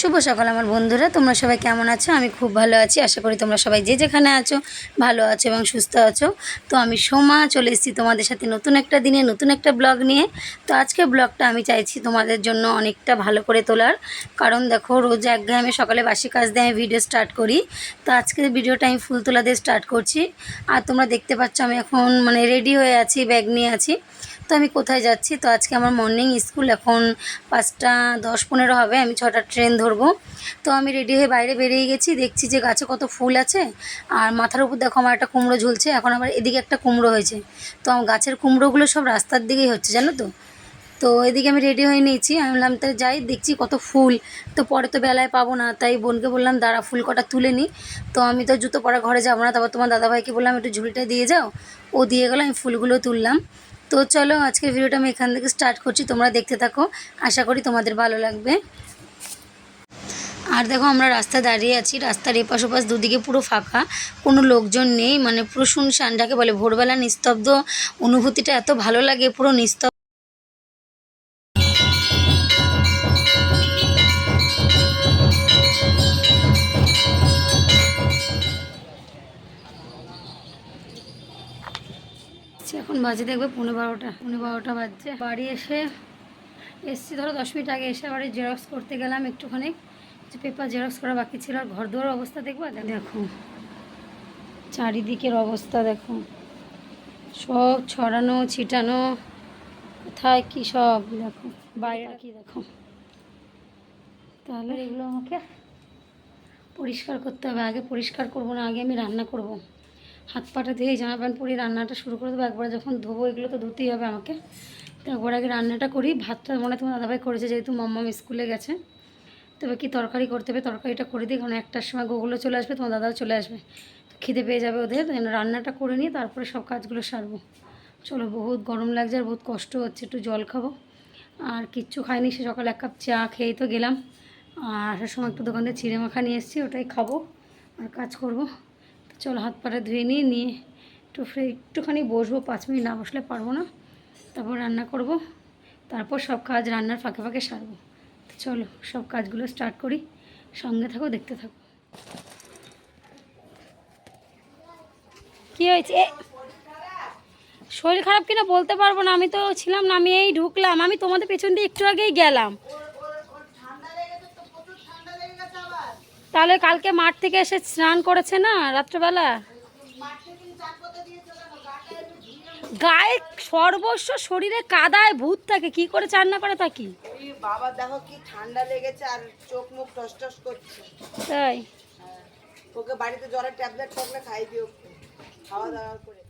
শুভ সকাল আমার বন্ধুরা, তোমরা সবাই কেমন আছো? আমি খুব ভালো আছি, আশা করি তোমরা সবাই যে যেখানে আছো ভালো আছো এবং সুস্থ আছো। তো আমি সোমা, চলে এসেছি তোমাদের সাথে নতুন একটা দিনে, নতুন একটা ব্লগ নিয়ে। তো আজকে ব্লগটা আমি চাইছি তোমাদের জন্য অনেকটা ভালো করে তোলার। কারণ দেখো, রোজ একঘেয়ে আমি সকালে বাসি কাজ দিয়ে আমি ভিডিও স্টার্ট করি। তো আজকে ভিডিওটা আমি ফুল তোলা দিয়ে স্টার্ট করছি। আর তোমরা দেখতে পাচ্ছ, আমি এখন মানে রেডি হয়ে আছি ব্যাগ নিয়ে আছি। তো আমি কোথায় যাচ্ছি? তো আজকে আমার মর্নিং স্কুল এখন পাঁচটা দশ পনেরো হবে, আমি ছটা ট্রেন ধরবো। তো আমি রেডি হয়ে বাইরে বেরিয়ে গেছি, দেখছি যে গাছে কত ফুল আছে, আর মাথার উপর দেখো আমার একটা কুমড়ো ঝুলছে, এখন আবার এদিকে একটা কুমড়ো হয়েছে। তো আমার গাছের কুমড়োগুলো সব রাস্তার দিকেই হচ্ছে, জানো তো? তো এদিকে আমি রেডি হয়ে নিয়েছি, আমি বললাম তো যাই, দেখছি কত ফুল। তো পরে তো বেলায় পাবো না, তাই বোনকে বললাম, দাঁড়া, ফুল কটা তুলে নিই তো আমি তো জুতো পরা ঘরে যাব না, তারপর তোমার দাদাভাইকে বললাম, একটু ঝুড়িটা দিয়ে যাও। ও দিয়ে গেলো, আমি ফুলগুলো তুললাম। তো চলো, আজকের ভিডিওটা আমি এখান থেকে স্টার্ট করছি। তোমরা দেখতে থাকো। আশা করি তোমাদের ভালো লাগবে। আর দেখো, আমরা রাস্তায় দাঁড়িয়ে আছি। রাস্তার এপাশ ওপাশ দুদিকে পুরো ফাঁকা। কোনো লোকজন নেই। মানে পুরো শুনশান যাকে বলে ভোরবেলা নিস্তব্ধ। অনুভূতিটা এত ভালো লাগে, পুরো নিস্তব্ধ। এখন বাজে দেখবে পনেরো বারোটা পনেরো বারোটা বাজছে। বাড়ি এসে এসছি ধরো দশ মিনিট আগে এসে বাড়ি জেরক্স করতে গেলাম একটুখানি। যে পেপার জেরক্স করা বাকি ছিল আর ঘর দুয়ার অবস্থা দেখবা দেখো। চারিদিকের অবস্থা দেখো। সব ছড়ানো ছিটানো কোথায় কি সব দেখো। বাইরে কি দেখো। তাহলে এগুলো আমাকে পরিষ্কার করতে হবে। আগে পরিষ্কার করব না আগে আমি রান্না করব। হাত পাটা ধুয়ে জামা প্যান্ট পরিয়ে রান্নাটা শুরু করে দেবো। একবার যখন ধোবো, এগুলো তো ধুতেই হবে আমাকে। তো একবার আগে রান্নাটা করি। ভাতটা মনে তোমার দাদাভাই করেছে, যেহেতু মাম্মাম স্কুলে গেছে। তবে কি তরকারি করতে হবে, তরকারিটা করে দিই। কারণ একটার সময় গোগুলো চলে আসবে, তোমার দাদাও চলে আসবে। তো খিদে পেয়ে যাবে ওদের, তাই রান্নাটা করে নিয়ে তারপরে সব কাজগুলো সারবো। চলো, বহুত গরম লাগছে আর বহুত কষ্ট হচ্ছে, একটু জল খাব। আর কিচ্ছু খাইনি, সে সকালে এক কাপ চা খেয়েই তো গেলাম। আর আসার সময় একটু দোকান থেকে চিড়ে মাখা নিয়ে এসেছি, ওটাই খাব। আর কাজ করব। চলো হাত পাটা ধুয়ে নিয়ে নিয়ে একটু ফ্রে একটুখানি বসবো, পাঁচ মিনিট না বসলে পারব না। তারপর রান্না করব, তারপর সব কাজ রান্নার ফাঁকে ফাঁকে সারবো। চলো সব কাজগুলো স্টার্ট করি, সঙ্গে থাকো, দেখতে থাকো। কি হয়েছে? শরীর খারাপ কিনা বলতে পারব না, আমি তো ছিলাম না, আমি এই ঢুকলাম, আমি তোমাদের পেছন দিয়ে একটু আগেই গেলাম। তাহলে কালকে মাঠ থেকে এসে স্নান করেছে না রাত্রেবেলা? গায়ে সর্বস্ব শরীরে কাদায় ভূত থাকে কি করে চান না করে থাকি বাবা দেখো কি ঠান্ডা লেগেছে আর চোখ মুখ টস টস করছে। তাই? হ্যাঁ। ওকে বাড়িতে জ্বরের ট্যাবলেট থাকলে খাই দিও। খাওয়া দাওয়া করে।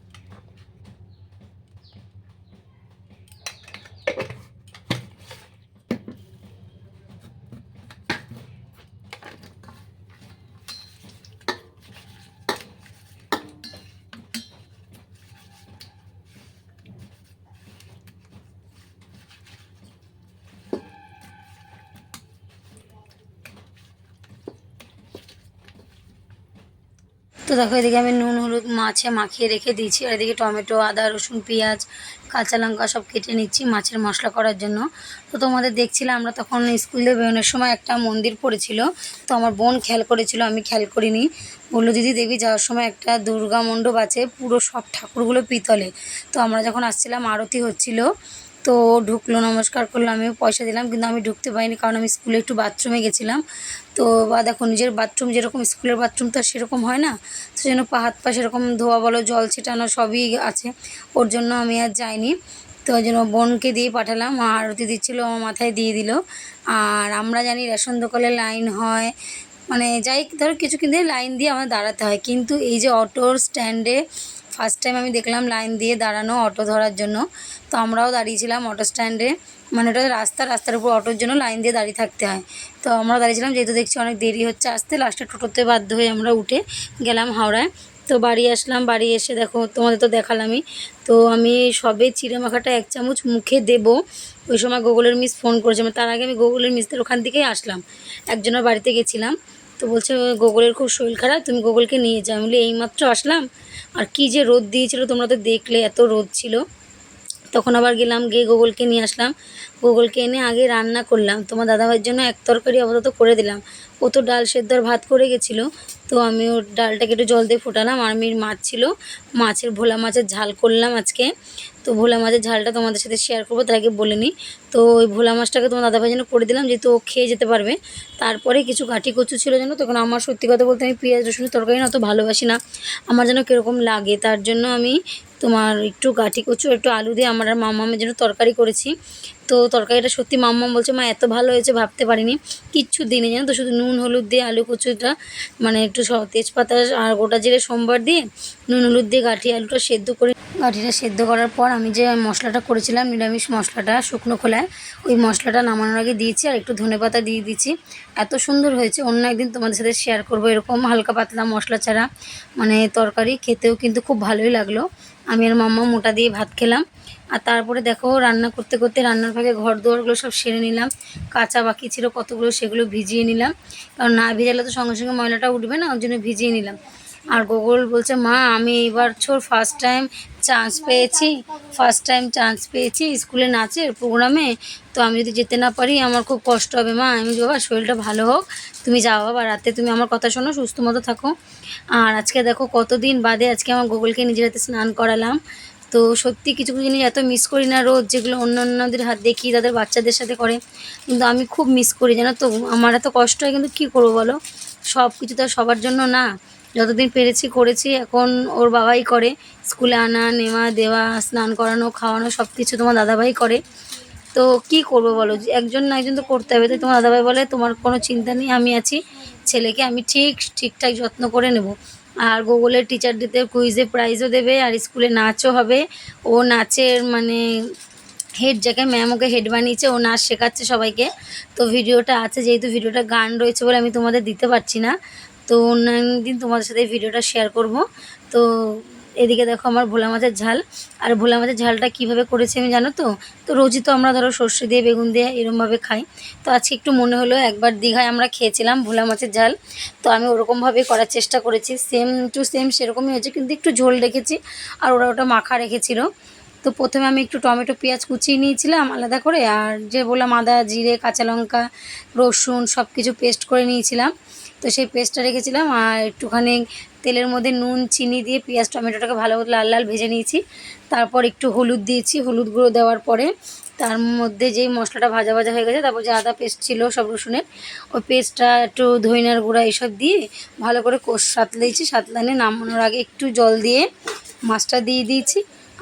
তো দেখো, এদিকে আমি নুন, হলুদ মাছে মাখিয়ে রেখে দিয়েছি। আর এদিকে টমেটো, আদা, রসুন, পেঁয়াজ, কাঁচা লঙ্কা সব কেটে নিচ্ছি মাছের মশলা করার জন্য। তো তোমাদের দেখছিলাম আমরা তখন স্কুল বেরোনোর সময় একটা মন্দির পড়েছিল। তো আমার বোন খেয়াল করেছিল, আমি খেয়াল করিনি। বলল, দিদি, দেখবি, যাওয়ার সময় একটা দুর্গা মণ্ডপ আছে, পুরো সব ঠাকুরগুলো পিতলে। তো আমরা যখন আসছিলাম, আরতি হচ্ছিল। তো ঢুকলো, নমস্কার করল, আমিও পয়সা দিলাম, কিন্তু আমি ঢুকতে পারিনি কারণ আমি স্কুলে একটু বাথরুমে গেছিলাম। তো বা দেখো, নিজের বাথরুম যেরকম, স্কুলের বাথরুম তো সেরকম হয় না সেজন্য পা হাত পা সেরকম ধোয়া বলো, জল ছিটানো সবই আছে। ওর জন্য আমি আর যাইনি, তো ওই জন্য বোনকে দিয়ে পাঠালাম আর আরতি দিচ্ছিল, আমার মাথায় দিয়ে দিল। আর আমরা জানি রেশন দোকানে লাইন হয় মানে যাই ধরো, কিছু কিন্তু লাইন দিয়ে আমার দাঁড়াতে হয়। কিন্তু এই যে অটোর স্ট্যান্ডে ফার্স্ট টাইম আমি দেখলাম লাইন দিয়ে দাঁড়ানো অটো ধরার জন্য। তো আমরাও দাঁড়িয়েছিলাম অটো স্ট্যান্ডে মানে ওটা রাস্তা, রাস্তার উপর অটোর জন্য লাইন দিয়ে দাঁড়িয়ে থাকতে হয়। তো আমরা দাঁড়িয়েছিলাম, যেহেতু দেখছি অনেক দেরি হচ্ছে আসতে লাস্টে টোটোতে বাধ্য হয়ে আমরা উঠে গেলাম হাওড়ায়। তো বাড়ি আসলাম, বাড়ি এসে দেখো, তোমাদের তো দেখালামই। তো আমি সবে চিড়ে মাখাটা এক চামচ মুখে দেবো। ওই সময় গুগলের মিস ফোন করেছে মানে তার আগে আমি গুগলের মিসদের ওখান থেকেই আসলাম। একজনের বাড়িতে গেছিলাম। তো বলছে, গুগলের খুব শরীর খারাপ, তুমি গুগলকে নিয়ে যাও। আমি এইমাত্র আসলাম? আর কি যে রোদ দিয়েছিল তোমরা তো দেখলে, এত রোদ ছিল। তখন আবার গেলাম, গিয়ে গুগলকে নিয়ে আসলাম। গুগলকে এনে আগে রান্না করলাম। তোমার দাদাভাইয়ের জন্য এক তরকারি আপাতত করে দিলাম। ও তো ডাল সেদ্ধ আর ভাত করে গেছিল। তো আমি ওর ডালটাকে একটু জল দিয়ে ফোটালাম। আর আমি মাছ ছিল, মাছের ভোলা মাছের ঝাল করলাম আজকে। তো ভোলা মাছের ঝালটা তোমাদের সাথে শেয়ার করব, তার আগে বলে নিই। তো ওই ভোলা মাছটাকে তোমার দাদাভাই জন্য করে দিলাম, যেহেতু ও খেয়ে যেতে পারবে। তারপরে কিছু ঘাটি কচু ছিল যেন তখন আমার সত্যি কথা বলতে আমি পেঁয়াজ, রসুনের তরকারি না অত ভালোবাসি না। আমার যেন কীরকম লাগে, তার জন্য আমি তোমার একটু গাঠি কচু একটু আলু দিয়ে আমার আর মামামের জন্য তরকারি করেছি। তো তরকারিটা সত্যি মাম্মাম বলছে, মা, এত ভালো হয়েছে, ভাবতে পারিনি। কিচ্ছু দিনে জানো তো, শুধু নুন, হলুদ দিয়ে আলু কচুটা মানে একটু স- তেজপাতা আর গোটা জিরে, সোমবার দিয়ে নুন, হলুদ দিয়ে গাঠি আলুটা সেদ্ধ করে গাঠিটা সেদ্ধ করার পর আমি যে মশলাটা করেছিলাম, নিরামিষ মশলাটা, শুকনো খোলায়, ওই মশলাটা নামানোর আগে দিয়েছি আর একটু ধনেপাতা দিয়ে দিয়েছি। এত সুন্দর হয়েছে, অন্য একদিন তোমাদের সাথে শেয়ার করব এরকম হালকা পাতলা মশলা ছাড়া। মানে তরকারি খেতেও কিন্তু খুব ভালোই লাগল। আমি আর মাম্মা মোটা দিয়ে ভাত খেলাম। আর তারপরে দেখো রান্না করতে করতে রান্নার ভাগে ঘর দুয়ারগুলো সব সেরে নিলাম। কাঁচা বাকি ছিল কতগুলো সেগুলো ভিজিয়ে নিলাম। কারণ না ভিজালে তো সঙ্গে সঙ্গে ময়লাটা উঠবে না, ওর জন্য ভিজিয়ে নিলাম। আর গোগল বলছে, মা, আমি এবার ছোর ফার্স্ট টাইম চান্স পেয়েছি ফার্স্ট টাইম চান্স পেয়েছি স্কুলে নাচের প্রোগ্রামে তো আমি যদি যেতে না পারি, আমার খুব কষ্ট হবে, মা। আমি বাবা, শরীরটা ভালো হোক, তুমি যাও বাবা, রাতে তুমি আমার কথা শোনো, সুস্থ মতো থাকো। আর আজকে দেখো কতদিন বাদে আজকে আমার গোগলকে নিজের হাতে স্নান করালাম। তো সত্যি কিছু কিছু জিনিস এত মিস করি না রোজ, যেগুলো অন্য অন্যদের হাত দেখি তাদের বাচ্চাদের সাথে করে। কিন্তু আমি খুব মিস করি, জানো তো? আমার এত কষ্ট হয়, কিন্তু কী করব বলো? সব কিছু তো সবার জন্য না। যতদিন পেরেছি, করেছি। এখন ওর বাবাই করে। স্কুলে আনা, নেওয়া, দেওয়া, স্নান করানো, খাওয়ানো সব কিছু তোমার দাদাভাই করে। তো কি করব বলো? একজন না একজন তো করতে হবে। তাই তোমার দাদাভাই বলে, তোমার কোনো চিন্তা নেই, আমি আছি। ছেলেকে আমি ঠিক, ঠিকঠাক যত্ন করে নেব। আর গুগলের টিচারদের কুইজে প্রাইজও দেবে, আর স্কুলে নাচও হবে। ও নাচের মানে হেড যাকে ম্যাম ওকে হেড বানিয়েছে, ও নাচ শেখাচ্ছে সবাইকে। তো ভিডিওটা আছে, যেহেতু ভিডিওটা গান রয়েছে বলে আমি তোমাদের দিতে পারছি না। তো অন্য দিন তোমাদের সাথে ভিডিওটা শেয়ার করব। তো এদিকে দেখো আমার ভোলা মাছের ঝাল। আর ভোলা মাছের ঝালটা কীভাবে করেছি আমি জানো তো? তো রোজই তো আমরা ধরো সর্ষে দিয়ে, বেগুন দিয়ে এরমভাবে খাই। তো আজকে একটু মনে হলো একবার দীঘায় আমরা খেয়েছিলাম ভোলা মাছের ঝাল। তো আমি ওরকমভাবেই করার চেষ্টা করেছি। সেম টু সেম সেরকমই হয়েছে, কিন্তু একটু ঝোল রেখেছি আর ওরা ওটা মাখা রেখেছিল। তো প্রথমে আমি একটু টমেটো, পেঁয়াজ কুচিয়ে নিয়েছিলাম আলাদা করে, আর যে বললাম আদা, জিরে, কাঁচা লঙ্কা, রসুন সব কিছু পেস্ট করে নিয়েছিলাম। তো সেই পেস্টটা রেখেছিলাম আর একটুখানি তেলের মধ্যে নুন, চিনি দিয়ে পেঁয়াজ, টমেটোটাকে ভালো করে লাল লাল ভেজে নিয়েছি। তারপর একটু হলুদ দিয়েছি, হলুদ গুঁড়ো দেওয়ার পরে তার মধ্যে যেই মশলাটা ভাজা ভাজা হয়ে গেছে, তারপর যে আদা পেস্ট ছিল সব রসুনের, ওই পেস্টটা একটু ধইনার গুঁড়া এসব দিয়ে ভালো করে কষ, সাতলেছি। সাতলানে নামানোর আগে একটু জল দিয়ে মাছটা দিয়ে দিয়েছি।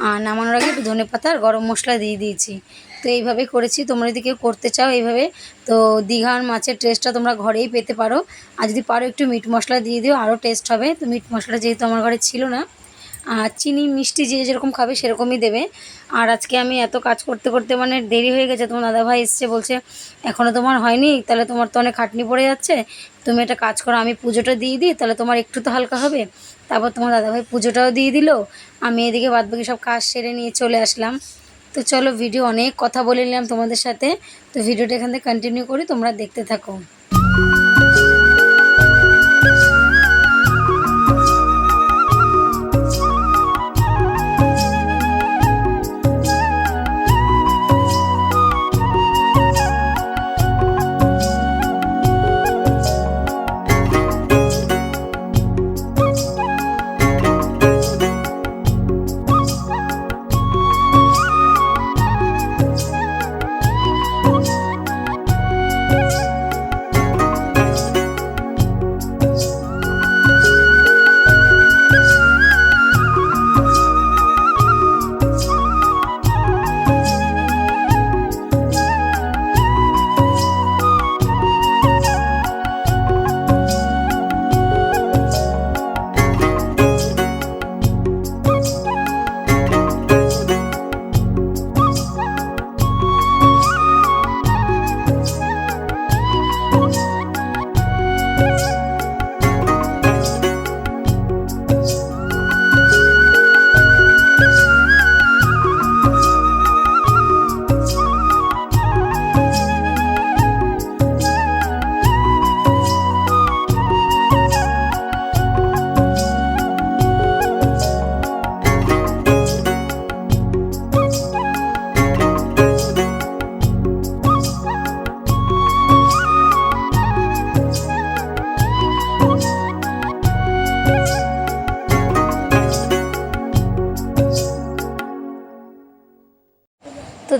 আর নামানোর আগে একটু ধনে পাতা আর গরম মশলা দিয়ে দিয়েছি। তো এইভাবে করেছি, তোমরা যদি কেউ করতে চাও এইভাবে, তো দীঘার মাছের টেস্টটা তোমরা ঘরেই পেতে পারো। আর যদি পারো একটু মিট মশলা দিয়ে দিও, আরও টেস্ট হবে। তো মিট মশলাটা যেহেতু আমার ঘরে ছিল না, আর চিনি, মিষ্টি যে যেরকম খাবে সেরকমই দেবে। আর আজকে আমি এত কাজ করতে করতে মানে দেরি হয়ে গেছে, তোমার দাদাভাই এসছে, বলছে এখনও তোমার হয়নি, তাহলে তোমার তো অনেক খাটনি পড়ে যাচ্ছে। তুমি একটা কাজ করো, আমি পুজোটা দিয়ে দিই, তাহলে তোমার একটু তো হালকা হবে। তারপর তোমার দাদাভাই পুজোটাও দিয়ে দিল। আমি এদিকে বাদবাকি সব কাজ সেরে নিয়ে চলে আসলাম। তো চলো ভিডিও অনেক কথা বলে নিলাম তোমাদের সাথে। তো ভিডিওটা এখান থেকে কন্টিনিউ করি, তোমরা দেখতে থাকো।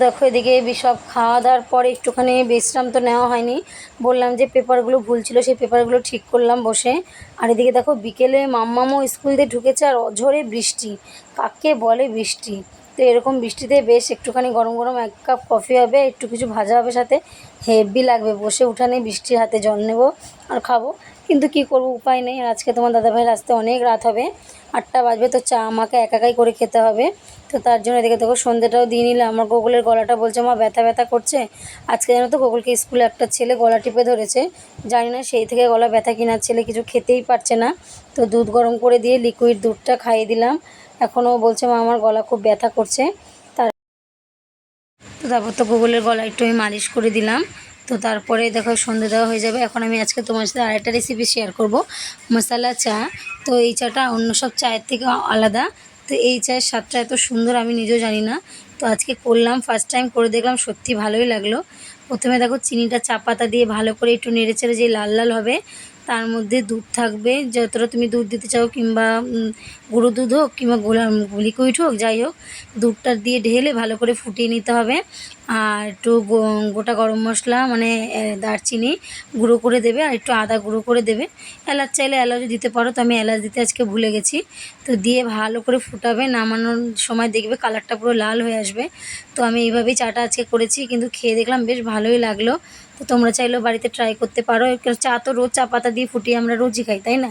দেখো, এদিকে সব খাওয়া দাওয়ার পরে একটুখানি বিশ্রাম তো নেওয়া হয়নি। বললাম যে পেপারগুলো ভুল ছিল, সেই পেপারগুলো ঠিক করলাম বসে। আর এদিকে দেখো, বিকেলে মাম্মামও স্কুল দিয়ে ঢুকেছে আর অঝরে বৃষ্টি। কাকে বলে বৃষ্টি? তো এরকম বৃষ্টিতে বেশ একটুখানি গরম গরম এক কাপ কফি হবে, একটু কিছু ভাজা হবে সাথে। হেভি লাগবে, বসে উঠানে বৃষ্টির হাতে জল নেব আর খাব। কিন্তু কি করব, উপায় নেই। আজকে তোমার দাদাভাইয়ের আসতে অনেক রাত হবে। আটটা বাজবে, তো চা আমাকে একাকাই করে খেতে হবে। তো তার জন্য এদিকে দেখো সন্ধ্যেটাও দিয়ে নিলাম। আমার গোকুলের গলাটা বলছে, মা, ব্যথা ব্যথা করছে। আজকে জানো তো গোকুলকে স্কুলে একটা ছেলে গলা টিপে ধরেছে। জানি না সেই থেকে গলা ব্যথা কিনার ছেলে কিছু খেতেই পারছে না। তো দুধ গরম করে দিয়ে লিকুইড দুধটা খাইয়ে দিলাম। এখনও বলছে, মা, আমার গলা খুব ব্যথা করছে। তার তো তারপর তো গুগলের গলা একটু আমি মালিশ করে দিলাম। তো তারপরে দেখো সন্ধে দেওয়া হয়ে যাবে। এখন আমি আজকে তোমার সাথে আরেকটা রেসিপি শেয়ার করব। মশালা, চা। তো এই চাটা অন্য সব চায়ের থেকে আলাদা। তো এই চায়ের স্বাদটা এত সুন্দর আমি নিজেও জানি না। তো আজকে করলাম ফার্স্ট টাইম করে দেখলাম, সত্যি ভালোই লাগল। প্রথমে দেখো চিনিটা চা পাতা দিয়ে ভালো করে একটু নেড়ে চেড়ে যে লাল লাল হবে, তার মধ্যে দুধ থাকবে। যতটা তুমি দুধ দিতে চাও, কিংবা গুঁড়ো দুধ হোক, কিংবা গোলা লিকুইড হোক, যাই হোক, দুধটা দিয়ে ঢেলে ভালো করে ফুটিয়ে নিতে হবে। আর একটু গোটা গরম মশলা মানে দারচিনি গুঁড়ো করে দেবে আর একটু আদা গুঁড়ো করে দেবে। এলাচ চাইলে এলাচও দিতে পারো, তো আমি এলাচ দিতে আজকে ভুলে গেছি। তো দিয়ে ভালো করে ফুটাবে, নামানোর সময় দেখবে কালারটা পুরো লাল হয়ে আসবে। তো আমি এইভাবেই চাটা আজকে করেছি, কিন্তু খেয়ে দেখলাম বেশ ভালোই লাগল। তো তোমরা চাইলেও বাড়িতে ট্রাই করতে পারো। চা তো রোজ চা পাতা দিয়ে ফুটিয়ে আমরা রোজই খাই, তাই না?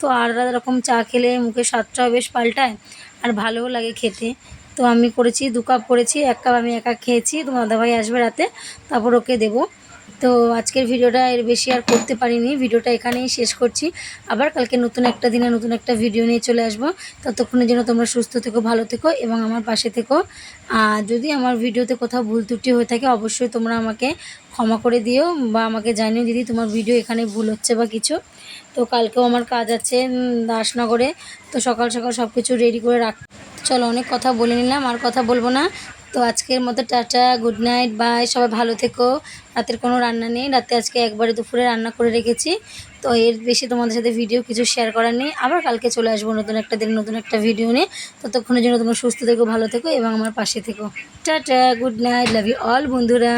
তো আলাদা রকম চা খেলে মুখে স্বাদটাও বেশ পাল্টায়, আর ভালোও লাগে খেতে। তো আমি করেছি, দু কাপ করেছি, এক কাপ আমি একা খেয়েছি তোমার দাদাভাই আসবে রাতে, তারপর ওকে দেবো। তো আজকের ভিডিওটা এর বেশি আর করতে পারিনি, ভিডিওটা এখানেই শেষ করছি। আবার কালকে নতুন একটা দিনে নতুন একটা ভিডিও নিয়ে চলে আসব। ততক্ষণের জন্য তোমরা সুস্থ থেকো, ভালো থেকো এবং আমার পাশে থেকো। আর যদি আমার ভিডিওতে কোথাও ভুল ত্রুটি হয়ে থাকে, অবশ্যই তোমরা আমাকে ক্ষমা করে দিও বা আমাকে জানিও যদি তোমার ভিডিও এখানে ভুল হচ্ছে বা কিছু। তো কালকেও আমার কাজ আছে দাসনগরে। তো সকাল সকাল সব কিছু রেডি করে রাখ চলো, অনেক কথা বলে নিলাম, আর কথা বলব না। তো আজকের মতো টাটা, গুড নাইট, বাই, সবাই ভালো থেকো। রাতের কোনো রান্না নেই, রাতে আজকে একবারে দুপুরে রান্না করে রেখেছি। তো এর বেশি তোমাদের সাথে ভিডিও কিছু শেয়ার করার নেই। আবার কালকে চলে আসব নতুন একটা দিন, নতুন একটা ভিডিও নিয়ে। ততক্ষণের জন্য তোমরা সুস্থ থেকো, ভালো থেকো, এবং আমার পাশে থেকো। Tata, good night love you all বন্ধুরা।